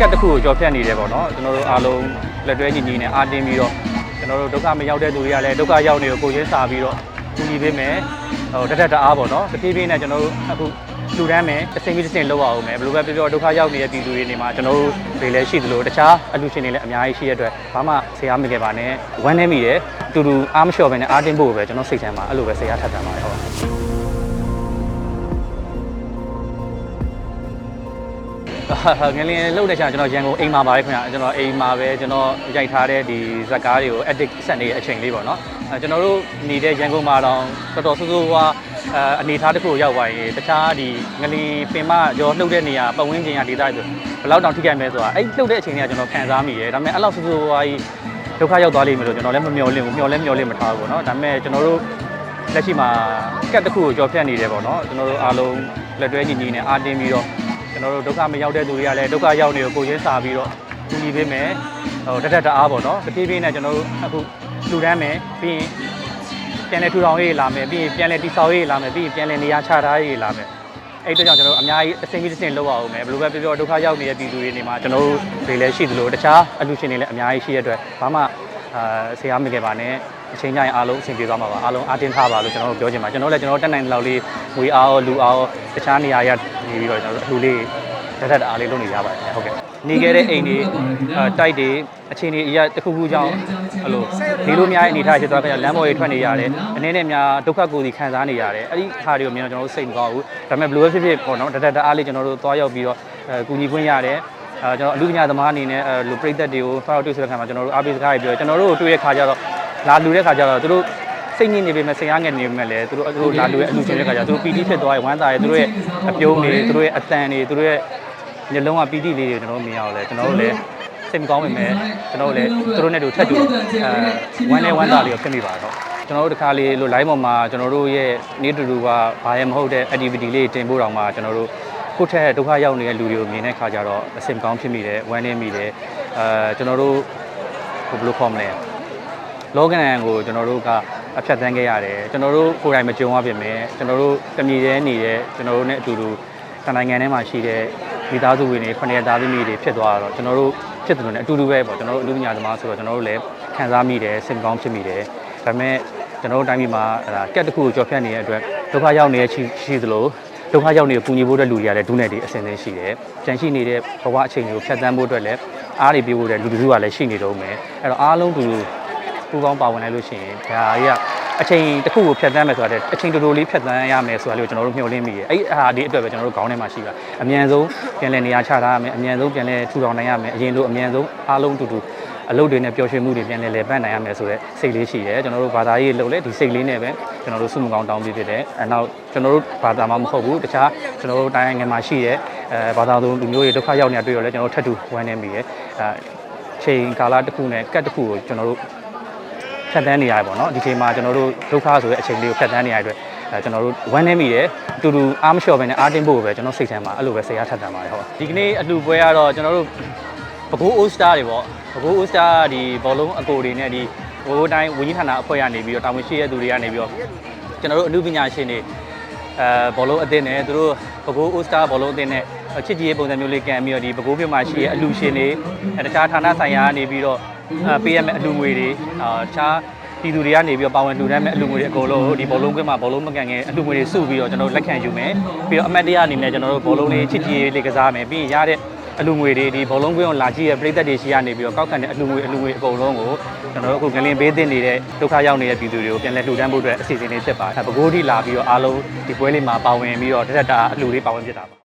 ကတ်တစ်ခုကိုကြော်ဖြတ်နေတယ်ပေါ့နော်ကျွန်တော်တို့အားလုံးလက်တွဲညီညီနဲ့အားတင်းပြီးတော့ကျွန်တော်တို့ဒုက္ခမရောက်တဲ့သူတွေကလည်းဒုက္ခရောက်နေကိုကိုချင်းစာပြီးတော့ကူညီပေးမယ်ဟိုတက်တက်တအားပေါ့နော်တဖြည်းဖြည်းနဲ့ကျွန်တော်တို့အခုလူတန်းမယ်အစိမ့်ပြီးတစ်စိမ့်လောက်အောင်မယ်ဘယ်လိုပဲပြောပြောဒုက္ခရောက်နေတဲ့ပြည်သူတွေနေမှာကျွန်တော်တို့တွေလည်းရှိသလိုတခြားအလူရှင်တွေလည်းအများကြီးရှိတဲ့အတွက်ဘာမှဆရာမခဲ့ပါနဲ့ဝမ်းနေမိတယ်အတူတူအားမလျှော့ပဲနဲ့အားတင်းဖို့ပဲကျွန်တော်စိတ်ထဲမှာအဲ့လိုပဲဆရာထပ်တမ်းပါတယ်ဟုတ် ငလင်းလှုပ်တဲ့ချာကျွန်တော်ရန်ကုန်အိမ်မှာပါပဲခင်ဗျာကျွန်တော်အိမ်မှာပဲကျွန်တော်ရိုက်ထားတဲ့ဒီဇက်ကားတွေကို edit ဆက်နေတဲ့အချိန်လေးပေါ့နော်အဲကျွန်တော်တို့နေတဲ့ရန်ကုန်မှာတော့တော်တော်ဆိုးဆိုးဝါးအဲအနေထားတစ်ခုကိုရောက်သွားရင်တခြားဒီငလင်းပင်မရောလှုပ်တဲ့နေရာပတ်ဝန်းကျင်ကဒေသတွေဘယ်လောက်တောင်ထိခိုက်မဲဆိုတာအဲ့လှုပ်တဲ့အချိန်တွေကကျွန်တော်ခံစားမိတယ်ဒါပေမဲ့အဲ့လောက်ဆိုးဆိုးဝါးကြီးဒုက္ခရောက်သွားလိမ့်မယ်လို့ကျွန်တော်လည်းမမျှော်လင့်ဘူးမျှော်လည်းမျှော်လင့်မထားဘူးပေါ့နော်ဒါပေမဲ့ကျွန်တော်တို့လက်ရှိမှာကတ်တစ်ခုကိုကြော်ဖြတ်နေတယ်ပေါ့နော်ကျွန်တော်တို့အားလုံးလက်တွဲညီညီနဲ့အားတင်းပြီးတော့ ကျွန်တော်တို့ဒုက္ခမရောက်တဲ့သူတွေကလည်းဒုက္ခရောက်နေကိုကိုချင်းစာပြီးတော့ကူညီပေးမယ်ဟိုတက်တက်တအားပေါ့နော်တဖြည်းဖြည်းနဲ့ကျွန်တော်တို့အခုလူတန်းမယ်ပြီးရင်ပြန်လဲထူထောင်ရေးလာမယ်ပြီးရင်ပြန်လဲတိဆောက်ရေးလာမယ်ပြီးရင်ပြန်လဲနေရာချထားရေးလာမယ်အဲ့အတွက်ကြောင့်ကျွန်တော်တို့အများကြီးအစိမ့်ပြီးတစ်စိမ့်လောက်အောင်မယ်ဘယ်လိုပဲပြောပြောဒုက္ခရောက်နေတဲ့ပြည်သူတွေနေမှာကျွန်တော်တို့တွေလည်းရှိသလိုတခြားအလူရှင်တွေလည်းအများကြီးရှိတဲ့အတွက်ဘာမှအာဆရာမခဲ့ပါနဲ့အချိန်ကြရင်အားလုံးအဆင်ပြေသွားမှာပါအားလုံးအားတင်းထားပါလို့ကျွန်တော်တို့ပြောချင်ပါကျွန်တော်လည်းကျွန်တော်တက်နိုင်တဲ့လောက်လေး ငွေအားရောလူအားရောတခြားနေရာရနေပြီးတော့ကျွန်တော်တို့အလူလေးတက်တက်တအားလေးလုပ်နေကြပါတယ်ဟုတ်ကဲ့နေခဲ့တဲ့အိမ်တွေအဲတိုက်တွေအချင်းတွေအရာတစ်ခုခုကြောင့်အဲ့လိုနေလို့များတဲ့အနေထားဖြစ်သွားကြလမ်းပေါ်တွေထွက်နေရတယ်အနေနဲ့များဒုက္ခကိုယ်စီခံစားနေရတယ်အဲ့ဒီခါတွေကိုမြင်တော့ကျွန်တော်တို့စိတ်မကောင်းဘူးဒါပေမဲ့ဘယ်လိုပဲဖြစ်ဖြစ်ပေါ့နော်တက်တက်တအားလေးကျွန်တော်တို့သွားရောက်ပြီးတော့အဲကူညီခွင့်ရတယ်အဲကျွန်တော်အလူပညာသမားအနေနဲ့အဲလူပြိသက်တွေကိုဖောက်တွေ့ဆိုတဲ့ခါမှာကျွန်တော်တို့အားပေးစကားတွေပြောကျွန်တော်တို့တွေ့တဲ့ခါကျတော့လာလူတဲ့ခါကျတော့သူတို့ စိတ်ညစ်နေပေမဲ့စိတ်အားငယ်နေပေမဲ့လည်းသူတို့သူတို့လာလူရဲ့အလူရှင်တဲ့ခါကျတော့သူတို့ပီတိဖြစ်သွားရင်ဝမ်းသာရဲ့သူတို့ရဲ့အပြုံးတွေသူတို့ရဲ့အတန်တွေသူတို့ရဲ့ညလုံးကပီတိလေးတွေကျွန်တော်တို့မြင်ရအောင်လဲကျွန်တော်တို့လည်းစိတ်မကောင်းပေမဲ့ကျွန်တော်တို့လည်းသူတို့နဲ့တူထပ်တူအဲဝမ်းနဲ့ဝမ်းသာလေးကိုဖြစ်မိပါတော့ကျွန်တော်တို့တခါလေးလို့ line ပေါ်မှာကျွန်တော်တို့ရဲ့နေတူတူကဘာရဲမဟုတ်တဲ့ activity လေးတင်ပို့တော့မှကျွန်တော်တို့ကိုယ့်ထက်ဒုက္ခရောက်နေတဲ့လူတွေကိုမြင်တဲ့ခါကျတော့အစိတ်မကောင်းဖြစ်မိတယ်ဝမ်းနည်းမိတယ်အဲကျွန်တော်တို့ဘယ်လိုခေါ်မလဲလောကနန်ကိုကျွန်တော်တို့က အဖြတ်တန်းခဲ့ရတယ်ကျွန်တော်တို့ကိုယ်တိုင်မကြုံရပြင်မဲ့ကျွန်တော်တို့တမြေတဲနေတဲ့ကျွန်တော်တို့နဲ့အတူတူတနိုင်ငံထဲမှာရှိတဲ့မိသားစုဝင်တွေခொနည်းသားသမီးတွေဖြစ်သွားတော့ကျွန်တော်တို့ဖြစ်တယ်လို့လည်းအတူတူပဲပေါ့ကျွန်တော်တို့အလူပညာသမားဆိုတော့ကျွန်တော်တို့လည်းခံစားမိတယ်စိတ်မကောင်းဖြစ်မိတယ်ဒါပေမဲ့ကျွန်တော်တို့တိုင်းပြည်မှာအဲ့ဒါကက်တစ်ခုကိုကြော်ဖြတ်နေတဲ့အတွက်ဒုက္ခရောက်နေတဲ့ရှိရှိသလိုဒုက္ခရောက်နေတဲ့ပူညီဖို့တဲ့လူတွေကလည်းဒုနဲ့တွေအစင်းစင်းရှိတယ်။ကြံရှိနေတဲ့ဘဝအချိန်တွေကိုဖြတ်သန်းဖို့အတွက်လည်းအားတွေပြေဖို့တဲ့လူလူကလည်းရှိနေတော့မယ်။အဲ့တော့အားလုံးတူတူ ပူပေါင်းပါဝင်လိုက်လို့ရှိရင်ဒါကြီးကအချိန်တစ်ခုကိုဖြတ်သန်းမယ်ဆိုတာတဲ့အချိန်တော်တော်လေးဖြတ်သန်းရမယ်ဆိုတာလေးကိုကျွန်တော်တို့မျှော်လင့်မိတယ်။အဲ့အဟာဒီအတွက်ပဲကျွန်တော်တို့ခေါင်းထဲမှာရှိတာ။အမြန်ဆုံးပြန်လည်နေရာချထားရမယ်။အမြန်ဆုံးပြန်လည်ထူထောင်နိုင်ရမယ်။အရင်လိုအမြန်ဆုံးအားလုံးတူတူအလုပ်တွေနဲ့ပျော်ရွှင်မှုတွေပြန်လည်လည်ပတ်နိုင်ရမယ်ဆိုတဲ့စိတ်လေးရှိတယ်ကျွန်တော်တို့ဘာသာရေးလုပ်လဲဒီစိတ်လေးနဲ့ပဲကျွန်တော်တို့စုမကောင်းတောင်းပြီးဖြစ်တယ်အဲနောက်ကျွန်တော်တို့ဘာသာမှမဟုတ်ဘူးတခြားကျွန်တော်တို့တိုင်းနိုင်ငံမှာရှိတဲ့အဲဘာသာသူလူမျိုးတွေဒုက္ခရောက်နေတာတွေ့ရလဲကျွန်တော်တို့ထပ်တူဝမ်းနေမိတယ်အဲချိန်ကာလတစ်ခုနဲ့ကတ်တစ်ခုကိုကျွန်တော်တို့ ဖြတ်တန်းနေရတယ်ပေါ့နော်ဒီချိန်မှာကျွန်တော်တို့ဒုက္ခဆိုတဲ့အချိန်လေးကိုဖြတ်တန်းနေရတဲ့အတွက်အဲကျွန်တော်တို့ဝမ်းနေမိတယ်အတူတူအားမလျှော့ပဲနဲ့အားတင်းဖို့ပဲကျွန်တော်စိတ်ထဲမှာအဲ့လိုပဲဆရာထပ်တန်းပါတယ်ဟုတ်ဒီကနေ့အလှပွဲကတော့ကျွန်တော်တို့ပဲခူး All Star တွေပေါ့ပဲခူး All Star ဒီဘောလုံးအကိုတွေနဲ့ဒီဘိုးတိုင်းဝင်းကြီးဌာနအဖွဲ့ကနေပြီးတော့တာဝန်ရှိတဲ့သူတွေကနေပြီးတော့ကျွန်တော်တို့အမှုပညာရှင်တွေအဲဘောလုံးအသင်းနဲ့သူတို့ပဲခူး All Star ဘောလုံးအသင်းနဲ့ချစ်ကြည်ရေးပုံစံမျိုးလေးကန်ပြီးတော့ဒီပဲခူးမြို့မှာရှိတဲ့အလူရှင်တွေအဲတခြားဌာနဆိုင်ရာကနေပြီးတော့အဲ ပေးရမယ့်အလူငွေတွေအာတခြားပြည်သူတွေကနေပြီးတော့ပါဝင်လှူဒန်းမဲ့အလူငွေတွေအကုန်လုံးဒီဘောလုံးကွင်းမှာဘောလုံးမကန်ငယ်အလူငွေတွေစုပြီးတော့ကျွန်တော်တို့လက်ခံယူမယ်ပြီးတော့အမတ်တရားအနေနဲ့ကျွန်တော်တို့ဘောလုံးလေးချစ်ကြည်ရေးလေးကစားမယ်ပြီးရင်ရတဲ့အလူငွေတွေဒီဘောလုံးကွင်းကိုလာကြည့်ရပြည်သက်တွေရှိရနေပြီးတော့ကောက်ခံတဲ့အလူငွေအလူငွေအကုန်လုံးကိုကျွန်တော်တို့အခုငလင်ဘေးသင့်နေတဲ့ဒုက္ခရောက်နေတဲ့ပြည်သူတွေကိုပြန်လည်လှူဒန်းဖို့အတွက်အစီအစဉ်လေးဖြစ်ပါတယ်။ပဲခူးထိလာပြီးတော့အားလုံးဒီပွဲလေးမှာပါဝင်ပြီးတော့တက်တက်တာအလူလေးပါဝင်ဖြစ်တာပါ